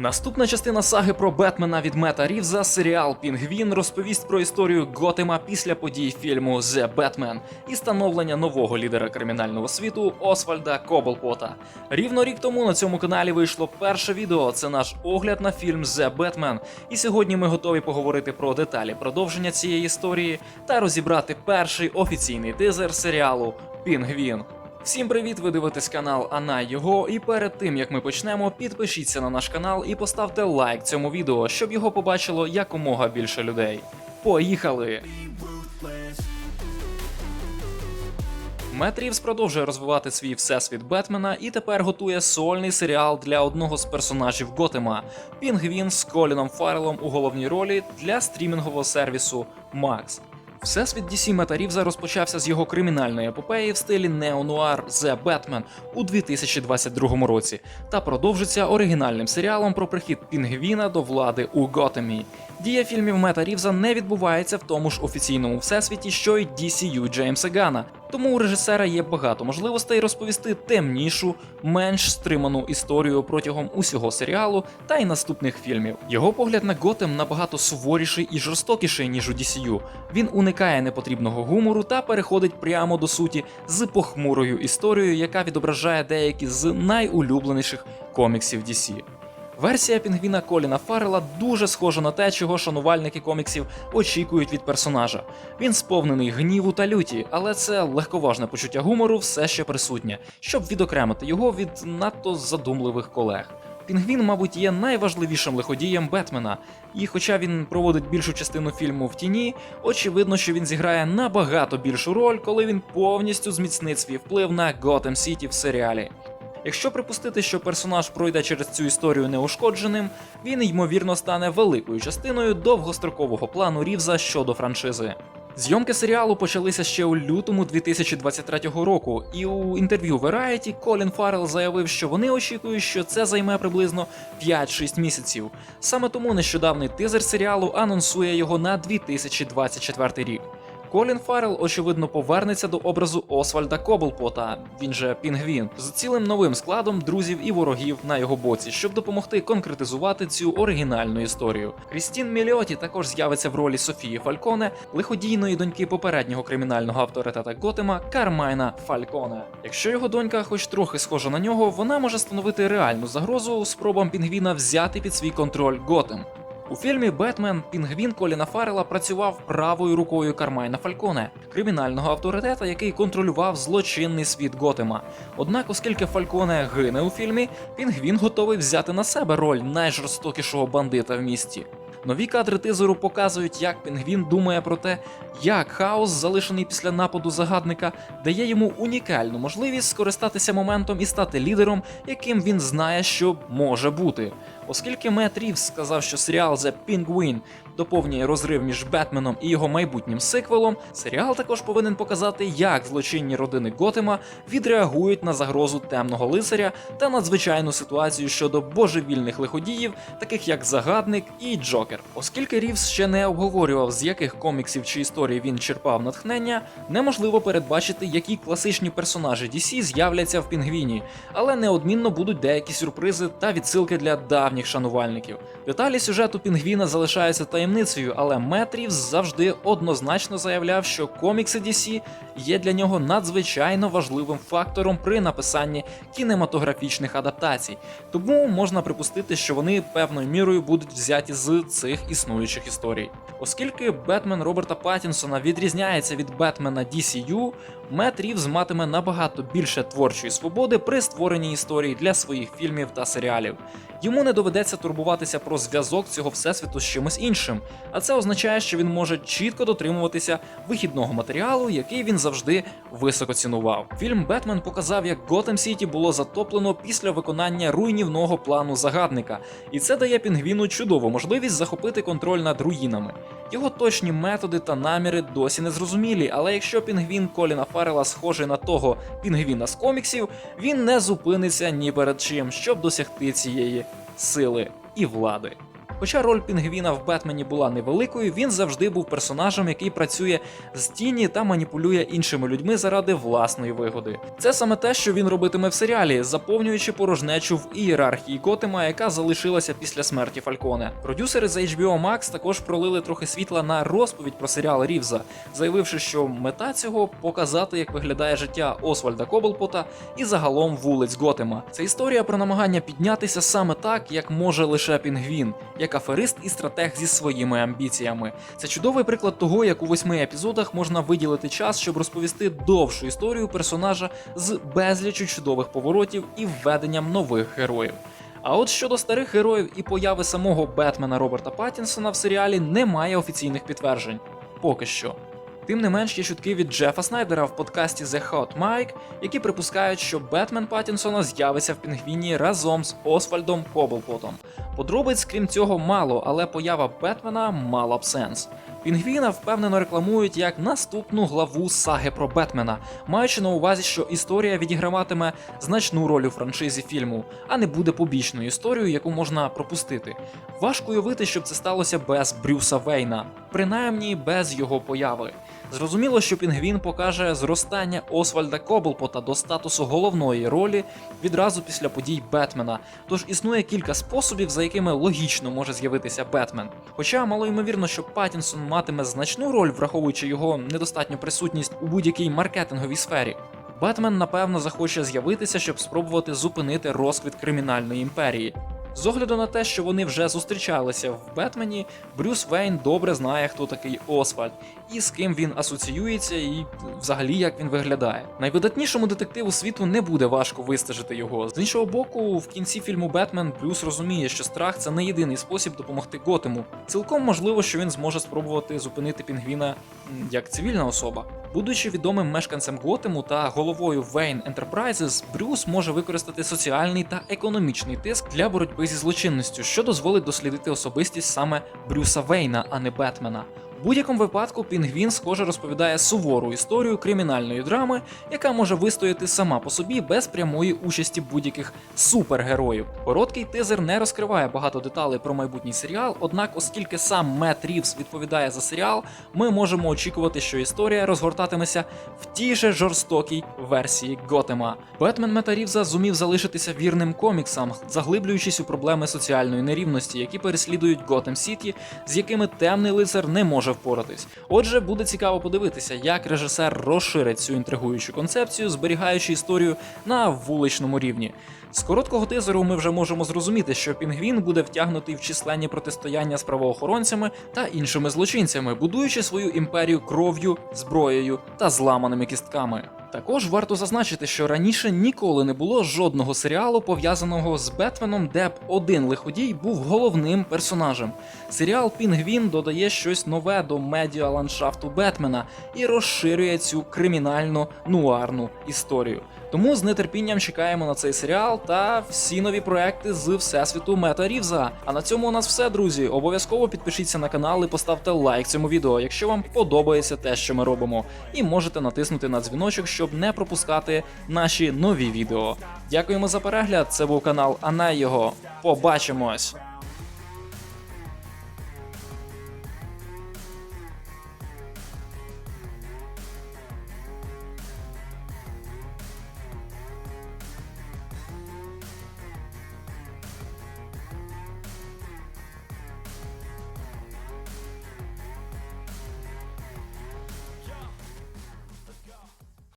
Наступна частина саги про Бетмена від Мета Рівза, серіал Пінгвін, розповість про історію Готема після подій фільму The Batman і становлення нового лідера кримінального світу Освальда Коблпота. Рівно рік тому на цьому каналі вийшло перше відео. Це наш огляд на фільм The Batman. І сьогодні ми готові поговорити про деталі продовження цієї історії та розібрати перший офіційний тизер серіалу Пінгвін. Всім привіт! Ви дивитесь канал Ана його. І перед тим як ми почнемо, підпишіться на наш канал і поставте лайк цьому відео, щоб його побачило якомога більше людей. Поїхали! Мет Рівз продовжує розвивати свій всесвіт Бетмена і тепер готує сольний серіал для одного з персонажів Готема Пінгвін з Коліном Фаррелом у головній ролі для стрімінгового сервісу Max. Всесвіт DC Метарівза розпочався з його кримінальної епопеї в стилі неонуар The Batman у 2022 році та продовжиться оригінальним серіалом про прихід Пінгвіна до влади у Готемі. Дія фільмів Мета Рівза не відбувається в тому ж офіційному всесвіті, що й DCU Джеймса Гана. Тому у режисера є багато можливостей розповісти темнішу, менш стриману історію протягом усього серіалу та й наступних фільмів. Його погляд на Готем набагато суворіший і жорстокіший, ніж у DCU. Він уникає непотрібного гумору та переходить прямо до суті з похмурою історією, яка відображає деякі з найулюбленіших коміксів DC. Версія пінгвіна Коліна Фаррела дуже схожа на те, чого шанувальники коміксів очікують від персонажа. Він сповнений гніву та люті, але це легковажне почуття гумору все ще присутнє, щоб відокремити його від надто задумливих колег. Пінгвін, мабуть, є найважливішим лиходієм Бетмена, і хоча він проводить більшу частину фільму в тіні, очевидно, що він зіграє набагато більшу роль, коли він повністю зміцнить свій вплив на Готэм Сіті в серіалі. Якщо припустити, що персонаж пройде через цю історію неушкодженим, він ймовірно стане великою частиною довгострокового плану Рівза щодо франшизи. Зйомки серіалу почалися ще у лютому 2023 року, і у інтерв'ю Variety Колін Фаррелл заявив, що вони очікують, що це займе приблизно 5-6 місяців. Саме тому нещодавний тизер серіалу анонсує його на 2024 рік. Колін Фаррелл, очевидно, повернеться до образу Освальда Коблпота, він же Пінгвін, з цілим новим складом друзів і ворогів на його боці, щоб допомогти конкретизувати цю оригінальну історію. Крістін Міліоті також з'явиться в ролі Софії Фальконе, лиходійної доньки попереднього кримінального авторитета Готема Кармайна Фальконе. Якщо його донька, хоч трохи схожа на нього, вона може становити реальну загрозу спробам Пінгвіна взяти під свій контроль Готем. У фільмі Бетмен Пінгвін Коліна Фаррела працював правою рукою Кармайна Фальконе, кримінального авторитета, який контролював злочинний світ Готема. Однак, оскільки Фальконе гине у фільмі, Пінгвін готовий взяти на себе роль найжорстокішого бандита в місті. Нові кадри тизеру показують, як Пінгвін думає про те, як хаос, залишений після нападу загадника, дає йому унікальну можливість скористатися моментом і стати лідером, яким він знає, що може бути. Оскільки Мет Рівз сказав, що серіал The Penguin доповнює розрив між Бетменом і його майбутнім сиквелом, серіал також повинен показати, як злочинні родини Готема відреагують на загрозу темного лицаря та надзвичайну ситуацію щодо божевільних лиходіїв, таких як Загадник і Джокер. Оскільки Рівз ще не обговорював, з яких коміксів чи історій він черпав натхнення, неможливо передбачити, які класичні персонажі DC з'являться в пінгвіні, але неодмінно будуть деякі сюрпризи та відсилки для давніх шанувальників. Деталі сюжету пінгвіна залишаються таємницею, але Мет Рівз завжди однозначно заявляв, що комікси DC є для нього надзвичайно важливим фактором при написанні кінематографічних адаптацій. Тому можна припустити, що вони певною мірою будуть взяті з цих існуючих історій. Оскільки Бетмен Роберта Паттінсона відрізняється від Бетмена DCU, Мет Рівз матиме набагато більше творчої свободи при створенні історій для своїх фільмів та серіалів. Йому не доведеться турбуватися про зв'язок цього всесвіту з чимось іншим, а це означає, що він може чітко дотримуватися вихідного матеріалу, який він завжди високо цінував. Фільм Бетмен показав, як Готэм Сіті було затоплено після виконання руйнівного плану загадника, і це дає пінгвіну чудову можливість захопити контроль над руїнами. Його точні методи та наміри досі не зрозумілі, але якщо пінгвін Коліна Фаррела схожий на того пінгвіна з коміксів, він не зупиниться ні перед чим, щоб досягти цієї сили і влади. Хоча роль Пінгвіна в Бетмені була невеликою, він завжди був персонажем, який працює з тіні та маніпулює іншими людьми заради власної вигоди. Це саме те, що він робитиме в серіалі, заповнюючи порожнечу в ієрархії Готема, яка залишилася після смерті Фальконе. Продюсери з HBO Max також пролили трохи світла на розповідь про серіал Рівза, заявивши, що мета цього показати, як виглядає життя Освальда Коблпота і загалом вулиць Готема. Це історія про намагання піднятися саме так, як може лише Пінгвін, як аферист і стратег зі своїми амбіціями. Це чудовий приклад того, як у восьми епізодах можна виділити час, щоб розповісти довшу історію персонажа з безлічю чудових поворотів і введенням нових героїв. А от щодо старих героїв і появи самого Бетмена Роберта Паттінсона в серіалі немає офіційних підтверджень. Поки що. Тим не менш є чутки від Джефа Снайдера в подкасті The Hot Mike, які припускають, що Бетмен Паттінсона з'явиться в пінгвіні разом з Освальдом Коблпотом. Подробиць, крім цього, мало, але поява Бетмена мала б сенс. Пінгвіна впевнено рекламують як наступну главу саги про Бетмена, маючи на увазі, що історія відіграватиме значну роль у франшизі фільму, а не буде побічною історією, яку можна пропустити. Важко уявити, щоб це сталося без Брюса Вейна, принаймні без його появи. Зрозуміло, що Пінгвін покаже зростання Освальда Коблпота до статусу головної ролі відразу після подій Бетмена. Тож існує кілька способів, за якими логічно може з'явитися Бетмен. Хоча мало ймовірно, що Паттінсон матиме значну роль, враховуючи його недостатню присутність у будь-якій маркетинговій сфері. Бетмен, напевно, захоче з'явитися, щоб спробувати зупинити розквіт кримінальної імперії. З огляду на те, що вони вже зустрічалися в Бетмені, Брюс Вейн добре знає, хто такий Освальд і з ким він асоціюється, і взагалі як він виглядає. Найвидатнішому детективу світу не буде важко вистежити його. З іншого боку, в кінці фільму Бетмен Брюс розуміє, що страх це не єдиний спосіб допомогти Готему. Цілком можливо, що він зможе спробувати зупинити пінгвіна як цивільна особа. Будучи відомим мешканцем Готему та головою Wayne Enterprises, Брюс може використати соціальний та економічний тиск для боротьби зі злочинністю, що дозволить дослідити особистість саме Брюса Вейна, а не Бетмена. У будь-якому випадку Пінгвін, схоже, розповідає сувору історію кримінальної драми, яка може вистояти сама по собі без прямої участі будь-яких супергероїв. Короткий тизер не розкриває багато деталей про майбутній серіал, однак, оскільки сам Мет Рівс відповідає за серіал, ми можемо очікувати, що історія розгортатиметься в тій же жорстокій версії Готема. Бетмен Мета Рівза зумів залишитися вірним коміксам, заглиблюючись у проблеми соціальної нерівності, які переслідують Готем Сіті, з якими темний лицар не може впоратись. Отже, буде цікаво подивитися, як режисер розширить цю інтригуючу концепцію, зберігаючи історію на вуличному рівні. З короткого тизеру ми вже можемо зрозуміти, що Пінгвін буде втягнутий в численні протистояння з правоохоронцями та іншими злочинцями, будуючи свою імперію кров'ю, зброєю та зламаними кістками. Також варто зазначити, що раніше ніколи не було жодного серіалу пов'язаного з Бетменом, де б один лиходій був головним персонажем. Серіал Пінгвін додає щось нове до медіа ландшафту Бетмена і розширює цю кримінально нуарну історію. Тому з нетерпінням чекаємо на цей серіал та всі нові проекти з всесвіту Мета Рівза. А на цьому у нас все, друзі. Обов'язково підпишіться на канал і поставте лайк цьому відео, якщо вам подобається те, що ми робимо. І можете натиснути на дзвіночок, щоб не пропускати наші нові відео. Дякуємо за перегляд. Це був канал Анай його. Побачимось!